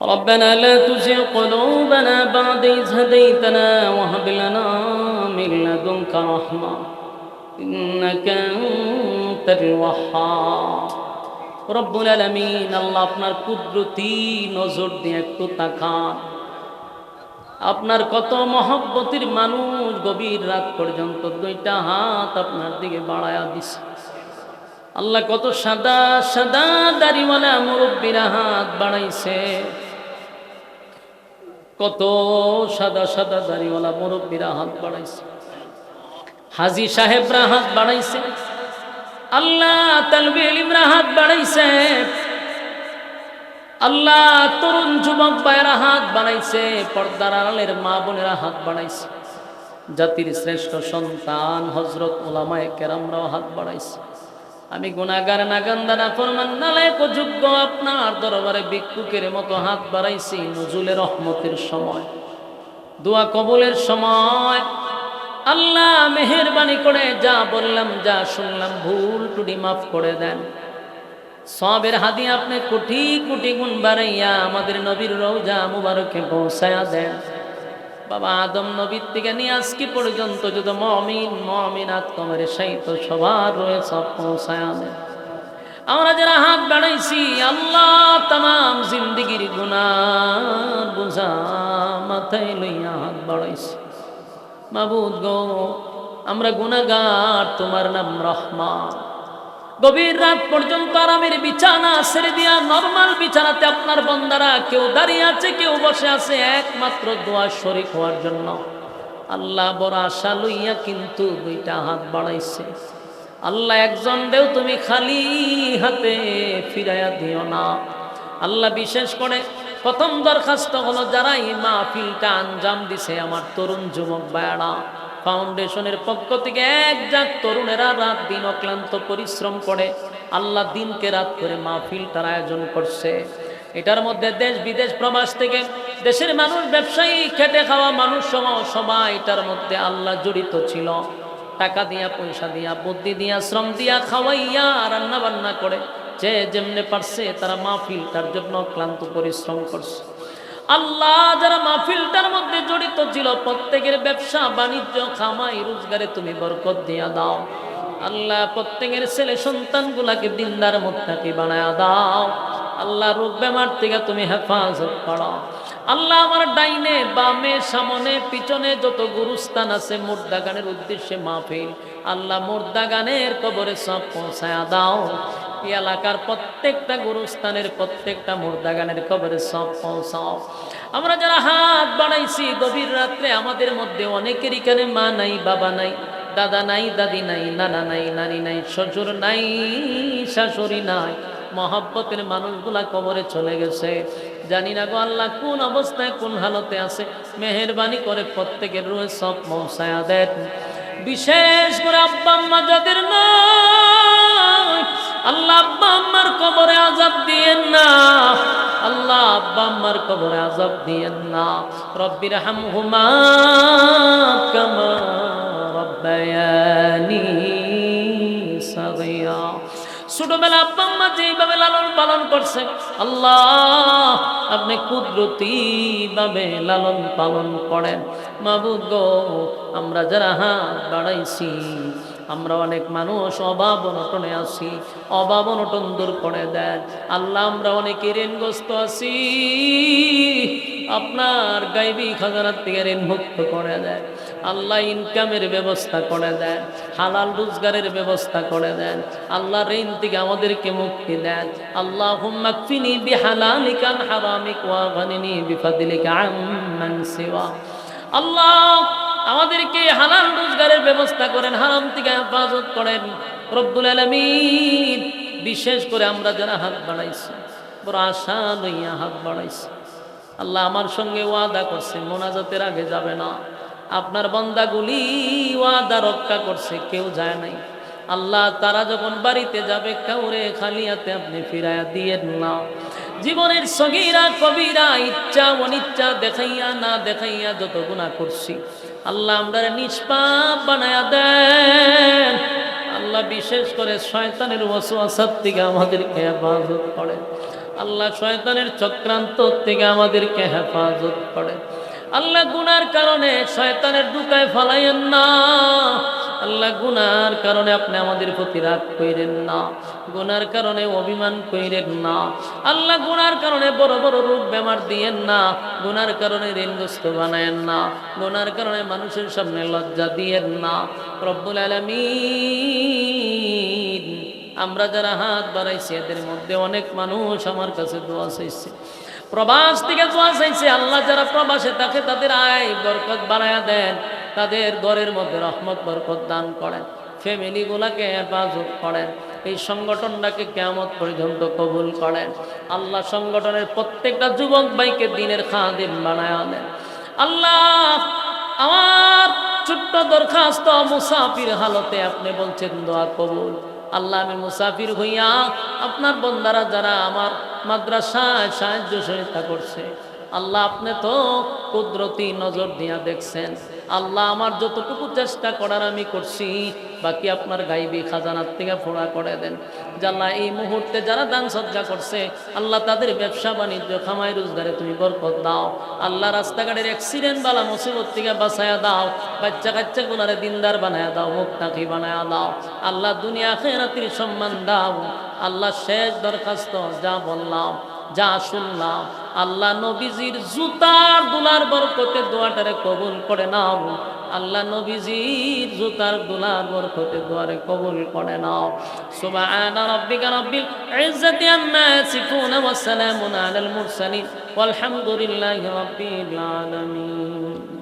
ربنا لا تزغ قلوبنا بعد إذ هديتنا وهب لنا من لدنك رحمة إنك أنت الوهاب রব্বুল আলমিন আল্লাহ আপনার কুদরতি নজর দিয়ে একটু তাকান আপনার কত মহব্বতির মানুষ গভীর রাত পর্যন্ত দুইটা হাত আপনার দিকে বাড়ায়া দিছে আল্লাহ কত সাদা সাদা দাড়িওয়ালা মুরব্বীরা হাত বাড়াইছে কত সাদা সাদা দাড়িওয়ালা মুরব্বীরা হাত বাড়াইছে। হাজি সাহেবরা হাত বাড়াইছে। আল্লাহ তালবি ইলিমরা হাত বাড়াইছে। আল্লাহ তরুণ যুবক ভাইয়েরা হাত বাড়াইছে। পর্দার আড়ালের মা বোনেরা হাত বাড়াইছে। জাতির শ্রেষ্ঠ সন্তান হজরত ওলামায় কেরামরাও হাত বাড়াইছে। আমি গুণাগার নাগান্দানা ফরমান নালায়ক যোগ্য আপনার দরবারে ভিক্ষুকের মতো হাত বাড়াইছি নজুলের রহমতের সময়। দোয়া কবুলের সময়। আল্লাহ মেহরবানি করে যা বললাম, যা শুনলাম, ভুল টুডি মাফ করে দেন। সবের হাদি আপনি কোটি কোটি গুণ বাড়াইয়া আমাদের নবীর রৌজা মুবারকে পৌঁছায়া দেন। বাবা আদম নবীর থেকে নিয়ে আজকে পর্যন্ত যত মমিন মমিনাত তোমার সাহিত সবার রয়ে সব পৌঁছায়া আমরা যারা হাত বাড়াইছি, আল্লাহ তাম জিন্দিগির গুনার বুঝা মাথায় লইয়া হাত বাড়াইছি। মাবুদ গো, আমরা গুনাগার তোমার নাম রহমান। গভীর রাত পর্যন্ত আরামের বিছানা ছেড়ে দিয়া নর্মাল বিছানাতে আপনার বন্দারা কেউ দাঁড়িয়ে আছে, কেউ বসে আছে, একমাত্র দোয়া শরিক হওয়ার জন্য। আল্লাহ বড় আশা লইয়া কিন্তু দুইটা হাত বাড়াইছে। আল্লাহ একজন দেও তুমি খালি হাতে ফিরাইয়া দিও না। আল্লাহ বিশেষ করে প্রথম দরখাস্ত হলো, যারা এই মাহফিলটা আঞ্জাম দিছে আমার তরুণ যুবক বায়ারা ফাউন্ডেশনের পক্ষ থেকে এক তরুণেরা রাত দিন অক্লান্ত পরিশ্রম করে, আল্লাহ দিনকে রাত করে মাহফিলটার আয়োজন করছে। এটার মধ্যে দেশ বিদেশ প্রবাস থেকে দেশের মানুষ, ব্যবসায়ী, খেটে খাওয়া মানুষ সবাই এটার মধ্যে আল্লাহ জড়িত ছিল। টাকা দিয়া, পয়সা দিয়া, বুদ্ধি দিয়া, শ্রম দিয়া, খাওয়াইয়া রান্না বান্না করে, যে যেমনে পারছে তারা মাহফিলটার জন্য ক্লান্ত পরিশ্রম করছে। আল্লাহ যারা মাহফিলটার মধ্যে জড়িত ছিল, প্রত্যেকের ব্যবসা, বাণিজ্য, খামাই, রোজগারে তুমি বরকত দিয়া দাও। আল্লাহ প্রত্যেকের ছেলে সন্তানগুলাকে দিনদার মোত্তাকি বানায়া দাও। আল্লাহ রোগ বেমার থেকে তুমি হেফাজত করো। আল্লাহ আমার ডাইনে, বামে, সামনে, পিছনে যত গুরুস্থান আছে মুর্দা গানের উদ্দেশ্যে মাহফিল। আল্লাহ মুর্দা গানের কবরে সব পৌঁছায়া দাও। এলাকার প্রত্যেকটা গুরুস্থানের প্রত্যেকটা মুর্দা গানের কবরে সব। পৌঁছাও আমরা যারা হাত বাড়াইছি, গভীর রাত্রে আমাদের মধ্যে অনেকের এখানে মা নাই, বাবা নাই, দাদা নাই, দাদি নাই, নানা নাই, নানি নাই, শ্বশুর নাই, শাশুড়ি নাই, মহাব্বতের মানুষগুলা কবরে চলে গেছে। জানি না গো আল্লাহ কোন অবস্থায় কোন হালতে আছে। মেহরবানি করে প্রত্যেকের রুহে সব মৌসায়া দেন। বিশেষ করে আব্বা আম্মা যাদের নয় দিয়েন না। আল্লাহ আব্বা আম্মার কবরে আজাব দিয়েন না। রব্বির হাম হুমা কামা রব্বায়ানি সাগিয়া ছোটবেলা আব্বা আম্মা যেইভাবে লালন পালন করছে, আল্লাহ আপনি কুদরতি ভাবে লালন পালন করেন। মাবুদ আমরা যারা হাত বাড়াইছি আমরা অনেক মানুষ অভাব অনটনে আছি, অভাব অনটন দূর করে দেন আল্লাহ, আমরা অনেকে ঋণগ্রস্ত আছি, আপনার গাইবি খাজানার থেকে ঋণ মুক্ত করে দেন আল্লাহ ইনকামের ব্যবস্থা করে দেন হালাল রোজগারের ব্যবস্থা করে দেন আল্লাহ ঋণ থেকে আমাদেরকে মুক্তি দেন আল্লাহ হুম্মাকফিনি বিহালালিকান হারামিক ওয়া গানিনি বিফাদিলিকা আম্মান সিওয়া। আল্লাহ আমাদেরকে হালাল রোজগারের ব্যবস্থা করেন, হারাম থেকে হেফাজত করেন। রব্বুল আলমিন, বিশেষ করে আমরা যারা হাত বাড়াইছি, বড় আশা লইয়া হাত বাড়াইছি। আল্লাহ আমার সঙ্গে ওয়াদা করছে, মোনাজাতের আগে যাবে না। আপনার বন্দাগুলি ওয়াদা রক্ষা করছে, কেউ যায় নাই। আল্লাহ তারা যখন বাড়িতে যাবে, কাউরে খালি হাতে আপনি ফিরাইয়া দিয়ে না। জীবনের সগীরা, কবিরা, ইচ্ছা, অনিচ্ছা দেখাইয়া না দেখাইয়া যত গুণা করছি আল্লাহ আমরা নিষ্পাপ বানায় দেন। আল্লাহ বিশেষ করে শয়তানের ওয়াসওয়াসার থেকে আমাদেরকে হেফাজত করে। আল্লাহ শয়তানের চক্রান্ত থেকে আমাদেরকে হেফাজত করে। আল্লাহ গুনার কারণে শয়তানের দুকায় ফলাইয়েন না। আল্লাহ গুনার কারণে আপনি আমাদের প্রতি রাগ কইরেন না, গুনার কারণে অভিমান কইরেন না। আল্লাহ গুনার কারণে বড় বড় রোগ বেমার দিয়েন না, গুনার কারণে ঋণগ্রস্ত বানায়েন না, গুনার কারণে মানুষের সামনে লজ্জা দিয়েন না। রব্বুল আলমিন, আমরা যারা হাত বাড়াইছি, এদের মধ্যে অনেক মানুষ আমার কাছে দোয়া চাইছে। প্রবাস থেকে দোয়া চাইছে, আল্লাহ যারা প্রবাসে থাকে, তাদের আয় বরকত বাড়ায়া দেন। তাদের ঘরের মধ্যে রহমত, বরকত দান করেন। ফ্যামিলিগুলাকে হেফাজত করেন। এই সংগঠনটাকে কেমত পর্যন্ত কবুল করেন। আল্লাহ সংগঠনের প্রত্যেকটা যুবক ভাইকে দিনের খাদিম বানায় দেন আল্লাহ, আমার ছোট্ট দরখাস্ত মুসাফির হালতে আপনি বলছেন, দোয়া কবুল। আল্লাহ, আমি মুসাফির হইয়া আপনার বন্দারা যারা আমার মাদ্রাসায় সাহায্য সহায়তা করছে, আল্লাহ আপনি তো কুদরতি নজর দিয়া দেখছেন। আল্লাহ আমার যতটুকু চেষ্টা করার আমি করছি, বাকি আপনার গাইবি খাজানার থেকে ফোড়া করে দেন। জাল্লাহ, এই মুহূর্তে যারা দান সজ্জা করছে, আল্লাহ তাদের ব্যবসা বাণিজ্য, খামাই রোজগারে তুমি বরকত দাও। আল্লাহ রাস্তাঘাটের অ্যাক্সিডেন্ট বালা মুসিবত থেকে বাঁচায়া দাও, বাচ্চা কাচ্চা গুনারে দিনদার বানায় দাও, মুক্তাকি বানায়া দাও। আল্লাহ দুনিয়া খেরাতির সম্মান দাও। আল্লাহ শেষ দরখাস্ত যা বললাম, যা শুনলাম আল্লাহ নবীজির জুতার দুলার বরকতে দোয়াটারে কবুল করে নাও। আল্লাহ নবীজির জুতার দুলার বরকতে দোয়ারে কবুল করে নাও। সুবহান রাব্বিকা রাব্বিল ইজ্জাতি আম্মা ইয়াসিফুন ওয়া সালামুন আলাল মুরসালিন। ওয়ালহামদুলিল্লাহি রাব্বিল আলামিন।